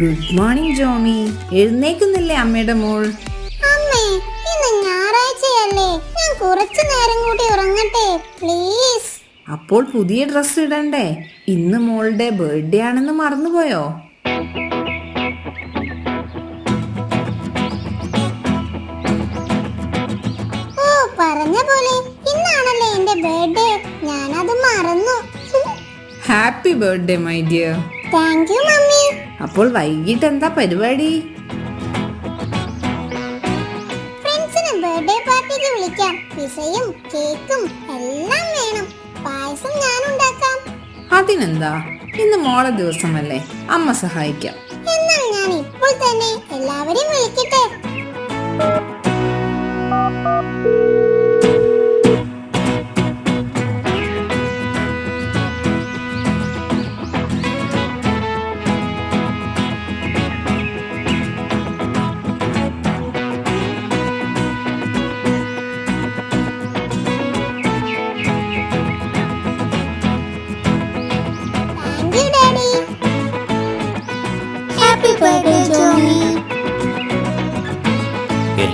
Good morning Jomy എഴുന്നേക്കുന്നില്ലേ അമ്മയുടെ മോൾ? അമ്മേ ഇന്ന് ഞായറാഴ്ചയല്ലേ. ഞാൻ കുറച്ചു നേരം കൂടി ഉറങ്ങട്ടെ പ്ലീസ് അപ്പോൾ പുതിയ ഡ്രസ് ഇടണ്ടേ? ഇന്ന് മോളുടെ ബർത്ത്ഡേ ആണെന്ന് മറന്നുപോയോ? ഓ പറഞ്ഞ പോലെ ഇന്നാണല്ലേ എന്റെ ബർത്ത്ഡേ ഞാനത് മറന്നു. Happy birthday my dear thank you mummy. അപ്പോൾ വൈകിട്ട് എന്താ പരിപാടി ബർത്ത്ഡേ പാർട്ടിക്ക് വിളിക്കാം. പിസയും കേക്കും എല്ലാം വേണം. പായസം ഞാൻ ഉണ്ടാക്കാം അതിനെന്താ? ഇന്ന് മോളെ ദിവസമല്ലേ. അമ്മ സഹായിക്കാം. എന്നാൽ ഞാൻ ഇപ്പോൾ തന്നെ എല്ലാവരെയും വിളിക്കട്ടെ.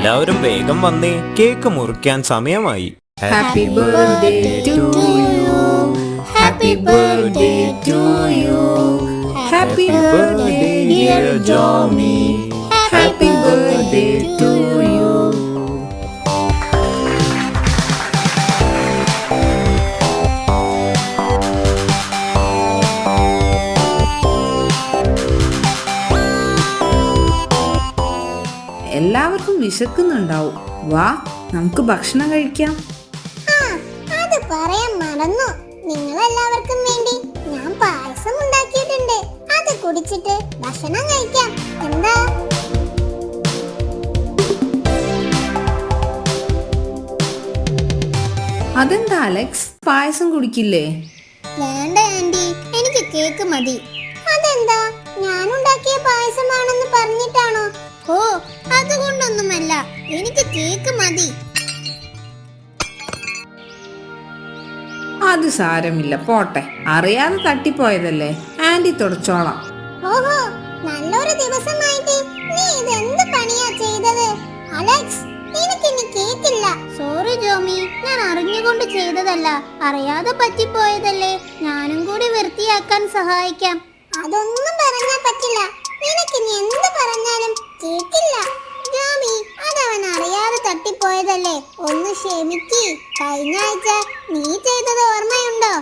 എല്ലാവരും വേഗം വന്നേ. കേക്ക് മുറിക്കാൻ സമയമായി. Happy birthday to you happy birthday to you happy birthday dear Jomy എല്ലാവർക്കും വിശക്കുന്നുണ്ടാവും. വാ നമുക്ക് ഭക്ഷണം കഴിക്കാം. അത് പറയാൻ മറന്നു. നിങ്ങൾ എല്ലാവർക്കും വേണ്ടി ഞാൻ പായസം ഉണ്ടാക്കിയിട്ടുണ്ട്. അത് കുടിച്ചിട്ട് ഭക്ഷണം കഴിക്കാം. എന്താ? അതെന്താ അലക്സ്? പായസം കുടിക്കില്ലേ? വേണ്ട ആന്റി. എനിക്ക് കേക്ക് മതി. അതെന്താ? ഞാൻ ഉണ്ടാക്കിയ പായസമാണെന്ന് പറഞ്ഞിട്ടാണോ? ഓ അതുകൊണ്ടൊന്നുമല്ല. എനിക്ക് കേക്ക് മതി. അത് സാരമില്ല പോട്ടെ. അറിയാതെ തട്ടിപ്പോയതല്ലേ? ആന്റി തുടച്ചോളാം. ഓഹോ നല്ലൊരു ദിവസമായിട്ട് നീ ഇതെന്ത് പണിയാ ചെയ്തത്? അലക്സ് എനിക്കിനി കേക്കില്ല. സോറി ജോമി. ഞാൻ അറിഞ്ഞുകൊണ്ട് ചെയ്തതല്ല. അറിയാതെ പറ്റിപ്പോയതല്ലേ? ഞാനും കൂടി വൃത്തിയാക്കാൻ സഹായിക്കാം. അതൊന്നും പറഞ്ഞാൽ പറ്റില്ല. നിനക്കിനി എന്ത് പറഞ്ഞാലും കേക്കില്ല ഗാമി അതവൻ അറിയാതെ തട്ടിപ്പോയതല്ലേ? ഒന്ന് ക്ഷമിക്ക്. കഴിഞ്ഞ ആഴ്ച നീ ചെയ്തത് ഓർമ്മയുണ്ടോ?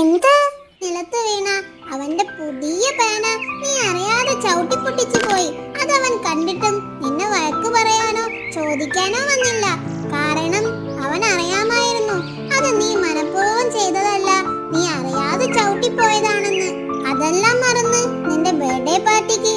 എന്ത്? നിലത്ത് വീണ അവന്റെ പുതിയ പേന നീ അറിയാതെ ചവിട്ടിപ്പൊട്ടിച്ചു പോയി. അതവൻ കണ്ടിട്ടും നിന്നെ വഴക്ക് പറയാനോ ചോദിക്കാനോ വന്നില്ല. കാരണം അവൻ അറിയാമായിരുന്നു. അത് നീ മനഃപൂർവം ചെയ്തതല്ല. നീ അറിയാതെ ചവിട്ടിപ്പോയതാണെന്ന്. അതെല്ലാം മറന്ന് നിന്റെ ബർത്ത്ഡേ പാർട്ടിക്ക്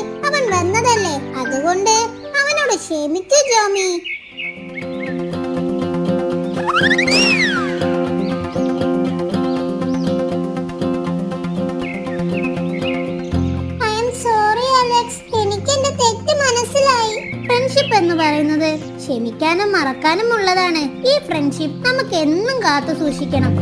തെറ്റ് മനസ്സിലായി. ഫ്രണ്ട്ഷിപ്പ് എന്ന് പറയുന്നത് ക്ഷമിക്കാനും മറക്കാനും ഉള്ളതാണ്. ഈ ഫ്രണ്ട്ഷിപ്പ് നമുക്ക് എന്നും കാത്തു സൂക്ഷിക്കണം.